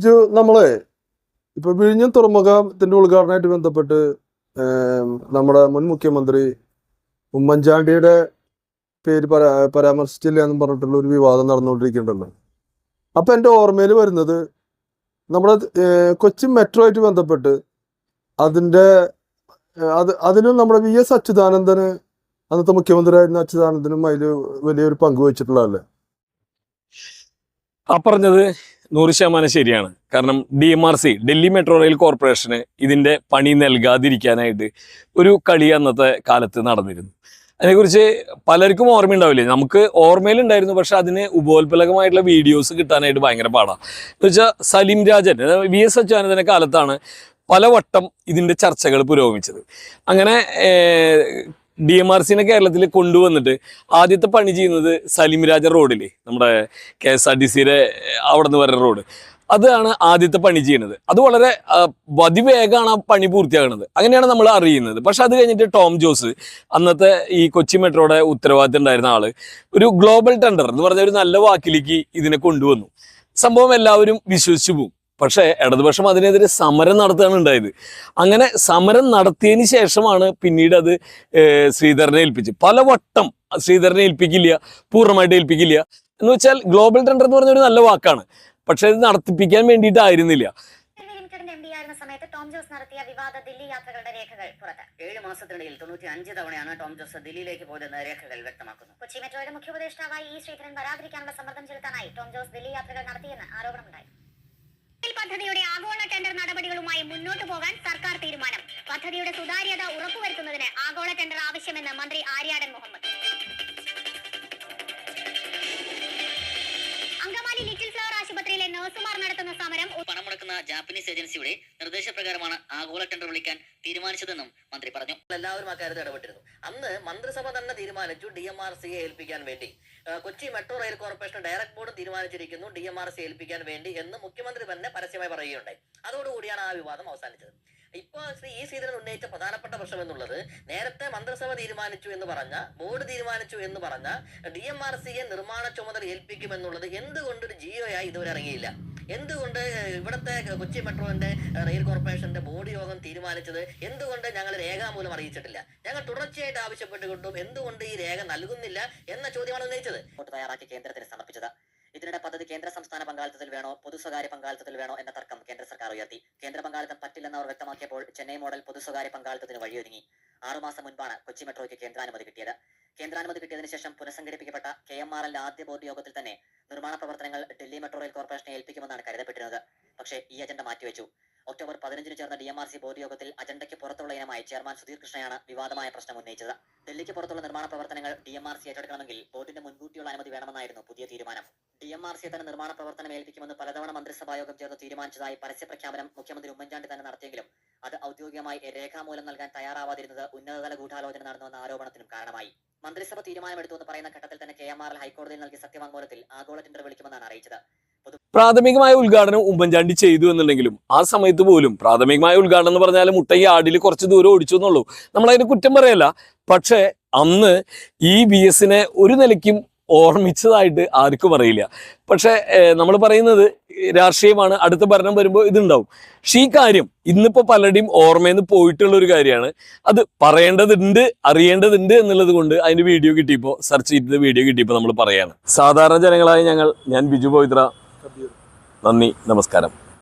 ഇത് നമ്മളെ ഇപ്പൊ വിഴിഞ്ഞം തുറമുഖത്തിന്റെ ഉദ്ഘാടനമായിട്ട് ബന്ധപ്പെട്ട് നമ്മുടെ മുൻ മുഖ്യമന്ത്രി ഉമ്മൻചാണ്ടിയുടെ പേര് പരാ പരാമർശിച്ചില്ല എന്ന് പറഞ്ഞിട്ടുള്ള ഒരു വിവാദം നടന്നുകൊണ്ടിരിക്കുന്നുണ്ടല്ലോ. അപ്പൊ എന്റെ ഓർമ്മയിൽ വരുന്നത് നമ്മുടെ കൊച്ചി മെട്രോ ആയിട്ട് ബന്ധപ്പെട്ട് അതിന്റെ അത് അതിനും നമ്മുടെ വി എസ് അച്യുതാനന്ദന് അന്നത്തെ മുഖ്യമന്ത്രിയായിരുന്ന അച്യുതാനന്ദനും അതിൽ വലിയൊരു പങ്ക് വഹിച്ചിട്ടുള്ളതല്ലേ? ആ പറഞ്ഞത് നൂറ് ശതമാനം ശരിയാണ്. കാരണം D M R C Delhi metro rail corporation ഇതിന്റെ പണി നൽകാതിരിക്കാനായിട്ട് ഒരു കളി അന്നത്തെ കാലത്ത് നടന്നിരുന്നു. അതിനെക്കുറിച്ച് പലർക്കും ഓർമ്മയുണ്ടാവില്ലേ? നമുക്ക് ഓർമ്മയിലുണ്ടായിരുന്നു പക്ഷെ അതിന് ഉപോത്പലകമായിട്ടുള്ള വീഡിയോസ് കിട്ടാനായിട്ട് ഭയങ്കര പാടാണ് എന്ന് വെച്ചാൽ സലീം രാജൻ വി എസ് അച്യുതാനന്ദന്റെ കാലത്താണ് പലവട്ടം ഇതിന്റെ ചർച്ചകൾ പുരോഗമിച്ചത്. അങ്ങനെ ഡി എം ആർ സിനെ കേരളത്തിൽ കൊണ്ടുവന്നിട്ട് ആദ്യത്തെ പണി ചെയ്യുന്നത് സലീം രാജ റോഡില്ലേ നമ്മുടെ കെ എസ് ആർ ടി സിയുടെ അവിടെ നിന്ന് വരുന്ന റോഡ്. അതാണ് ആദ്യത്തെ പണി ചെയ്യുന്നത്. അത് വളരെ അതിവേഗമാണ് ആ പണി പൂർത്തിയാകുന്നത്. അങ്ങനെയാണ് നമ്മൾ അറിയുന്നത്. പക്ഷെ അത് കഴിഞ്ഞിട്ട് ടോം ജോസ് അന്നത്തെ ഈ കൊച്ചി മെട്രോയുടെ ഉത്തരവാദിത്തം ഉണ്ടായിരുന്ന ആൾ ഒരു ഗ്ലോബൽ ടെൻഡർ എന്ന് പറഞ്ഞ ഒരു നല്ല വാക്കിലേക്ക് ഇതിനെ കൊണ്ടുവന്നു. സംഭവം എല്ലാവരും വിശ്വസിച്ചു പോകും പക്ഷേ ഇടതുപക്ഷം അതിനെതിരെ സമരം നടത്തുകയാണ് ഉണ്ടായത്. അങ്ങനെ സമരം നടത്തിയതിന് ശേഷമാണ് പിന്നീട് അത് ശ്രീധരനെ ഏൽപ്പിച്ച് പലവട്ടം ശ്രീധരനെ ഏൽപ്പിക്കില്ല പൂർണമായിട്ട് ഏൽപ്പിക്കില്ല. എന്ന് വെച്ചാൽ ഗ്ലോബൽ ടെൻഡർ എന്ന് പറഞ്ഞ ഒരു നല്ല വാക്കാണ്. പക്ഷെ ഇത് നടത്തിപ്പിക്കാൻ വേണ്ടിയിട്ടായിരുന്നില്ല. സമയത്ത് ടോം ജോസ് നടത്തിയ വിവാദ ദില്ലി യാത്രകളുടെ രേഖകൾ പുറത്ത്. ഏഴ് മാസത്തിനിടയിൽ തൊണ്ണൂറ്റി അഞ്ച് തവണയാണ് ടോം ജോസ് ദില്ലിയിലേക്ക് പോയതെന്ന് രേഖകൾ വ്യക്തമാക്കുന്നു. കൊച്ചി മെട്രോയുടെ മുഖ്യ ഉപദേഷ്ടാവായി ഇ ശ്രീധരൻ വരാതിരിക്കാനുള്ള സമ്മർദ്ദം ചെലുത്താനായി ടോം ജോസ് ദില്ലി യാത്രകൾ നടത്തിയെന്ന് ആരോപണമുണ്ടായി റെയിൽ പദ്ധതിയുടെ ആഗോള ടെൻഡർ നടപടികളുമായി മുന്നോട്ട് പോകാൻ സർക്കാർ തീരുമാനം. പദ്ധതിയുടെ സുതാര്യത ഉറപ്പുവരുത്തുന്നതിന് ആഗോള ടെൻഡർ ആവശ്യമെന്ന് മന്ത്രി ആര്യാടൻ മുഹമ്മദ്. അങ്കമാലി ലിറ്റിൽ ഫ്ലവർ ആശുപത്രിയിലെ നഴ്സുമാർ നടത്തുന്ന സമരം മുടക്കുന്ന ജാപ്പനീസ് ഏജൻസിയുടെ നിർദ്ദേശപ്രകാരമാണ് ആഗോള ടെൻഡർ വിളിക്കാൻ തീരുമാനിച്ചതെന്നും മന്ത്രി പറഞ്ഞു. എല്ലാവരും അക്കാര്യത്തിൽ ഇടപെട്ടിരുന്നു. അന്ന് മന്ത്രിസഭ തന്നെ തീരുമാനിച്ചു ഡി എം ആർ സിയെ ഏൽപ്പിക്കാൻ വേണ്ടി. Kochi metro rail corporation direct board തീരുമാനിച്ചിരിക്കുന്നു ഡി എം ആർ സി ഏൽപ്പിക്കാൻ വേണ്ടി എന്ന് മുഖ്യമന്ത്രി തന്നെ പരസ്യമായി പറയുകയുണ്ടായി. അതോടുകൂടിയാണ് ആ വിവാദം അവസാനിച്ചത്. ഇപ്പോൾ ശ്രീ ഇ ശ്രീധരൻ ഉന്നയിച്ച പ്രധാനപ്പെട്ട പ്രശ്നം എന്നുള്ളത് നേരത്തെ മന്ത്രിസഭ തീരുമാനിച്ചു എന്ന് പറഞ്ഞ ബോർഡ് തീരുമാനിച്ചു എന്ന് പറഞ്ഞ ഡി എം ആർ സിയെ നിർമ്മാണ ചുമതല ഏൽപ്പിക്കുമെന്നുള്ളത് എന്തുകൊണ്ട് ഒരു ജിയോയായി ഇതുവരെ ഇറങ്ങിയില്ല? എന്തുകൊണ്ട് ഇവിടുത്തെ കൊച്ചി മെട്രോന്റെ റെയിൽ കോർപ്പറേഷന്റെ ബോർഡ് യോഗം തീരുമാനിച്ചത് എന്തുകൊണ്ട് ഞങ്ങൾ രേഖാമൂലം അറിയിച്ചിട്ടില്ല? ഞങ്ങൾ തുടർച്ചയായിട്ട് ആവശ്യപ്പെട്ടുകൊണ്ടും എന്തുകൊണ്ട് ഈ രേഖ നൽകുന്നില്ല എന്ന ചോദ്യമാണ് ഉന്നയിച്ചത്. തയ്യാറാക്കി കേന്ദ്രത്തിന് സമർപ്പിച്ചത്. ഇതിനിടെ പദ്ധതി കേന്ദ്ര സംസ്ഥാന പങ്കാളിത്തത്തിൽ വേണോ പൊതു സ്വകാര്യ പങ്കാളിത്തത്തിൽ വേണോ എന്ന തർക്കം കേന്ദ്ര സർക്കാർ ഉയർത്തി. കേന്ദ്ര പങ്കാളിത്തം പറ്റില്ലെന്ന് അവർ വ്യക്തമാക്കിയപ്പോൾ ചെന്നൈ മോഡൽ പൊതു സ്വകാര്യ പങ്കാളിത്തത്തിന് വഴിയൊരുങ്ങി. ആറുമാസം മുൻപാണ് കൊച്ചി മെട്രോയ്ക്ക് കേന്ദ്രാനുമതി കിട്ടിയത്. കേന്ദ്രാനുമതി കിട്ടിയതിനു ശേഷം പുനഃസംഘടിപ്പിക്കപ്പെട്ട കെ എം ആർ എല്ലിന്റെ ആദ്യ ബോർഡ് യോഗത്തിൽ തന്നെ നിർമ്മാണ പ്രവർത്തനങ്ങൾ ഡൽഹി മെട്രോ റെയിൽ കോർപ്പറേഷനെ ഏൽപ്പിക്കുമെന്നാണ് കരുതപ്പെട്ടിരുന്നത്. പക്ഷേ ഈ അജണ്ട മാറ്റിവെച്ചു. ഒക്ടോബർ പതിനഞ്ചിന് ചേർന്ന D M R C board യോഗത്തിൽ അജണ്ടയ്ക്ക് പുറത്തുള്ള ഇനമായി ചെയർമാൻ സുധീർ കൃഷ്ണയാണ് വിവാദമായ പ്രശ്നം ഉന്നയിച്ചത്. ഡൽഹിക്ക് പുറത്തുള്ള നിർമ്മാണ പ്രവർത്തനങ്ങൾ ഡി എം ആർ സി ഏറ്റെടുക്കണമെങ്കിൽ ബോർഡിന്റെ മുൻകൂട്ടിയുള്ള അനുമതി വേണമെന്നായിരുന്നു പുതിയ തീരുമാനം. ഡി എം ആർ സി തന്നെ നിർമ്മാണ പ്രവർത്തനം ഏൽപ്പിക്കുമെന്ന് പലതവണ മന്ത്രിസഭാ യോഗം ചേർന്ന് തീരുമാനിച്ചതായി പരസ്യ പ്രഖ്യാപനം മുഖ്യമന്ത്രി ഉമ്മൻചാണ്ടി തന്നെ നടത്തിയെങ്കിലും അത് ഔദ്യോഗികമായി രേഖാമൂലം നൽകാൻ തയ്യാറാവാതിരുന്നത് ഉന്നതതല ഗൂഢാലോചന നടന്നുവെന്ന ആരോപണത്തിനും കാരണമായി. മന്ത്രിസഭ തീരുമാനമെടുത്തു എന്ന് പറയുന്ന ഘട്ടത്തിൽ തന്നെ കെ. എം. ആർ. എൽ ഹൈക്കോടതിയിൽ നൽകിയ സത്യവാങ്മൂലത്തിൽ ആഗോള ടെൻഡർ വിളിക്കുമെന്നാണ് അറിയിച്ചത്. പ്രാഥമികമായ ഉദ്ഘാടനം ഉമ്മൻചാണ്ടി ചെയ്തു എന്നുണ്ടെങ്കിലും ആ സമയത്ത് പോലും പ്രാഥമികമായ ഉദ്ഘാടനം എന്ന് പറഞ്ഞാൽ മുട്ടയ്യ ആടിൽ കുറച്ച് ദൂരം ഓടിച്ചു എന്നുള്ളൂ. നമ്മളതിന് കുറ്റം പറയല്ല. പക്ഷേ അന്ന് ഈ ബി എസിനെ ഒരു നിലയ്ക്കും ഓർമ്മിച്ചതായിട്ട് ആർക്കും അറിയില്ല. പക്ഷേ നമ്മൾ പറയുന്നത് രാഷ്ട്രീയമാണ്. അടുത്ത ഭരണം വരുമ്പോൾ ഇതുണ്ടാവും. പക്ഷേ ഈ കാര്യം ഇന്നിപ്പോൾ പലരുടെയും ഓർമ്മയിൽ നിന്ന് പോയിട്ടുള്ള ഒരു കാര്യമാണ്. അത് പറയേണ്ടതുണ്ട് അറിയേണ്ടതുണ്ട് എന്നുള്ളത് കൊണ്ട് അതിന്റെ വീഡിയോ കിട്ടിയപ്പോൾ സെർച്ച് ചെയ്തിട്ട് വീഡിയോ കിട്ടിയപ്പോൾ നമ്മൾ പറയാണ്. സാധാരണ ജനങ്ങളായ ഞങ്ങൾ ഞാൻ ബിജു പോയിത്ര നന്ദി നമസ്കാരം.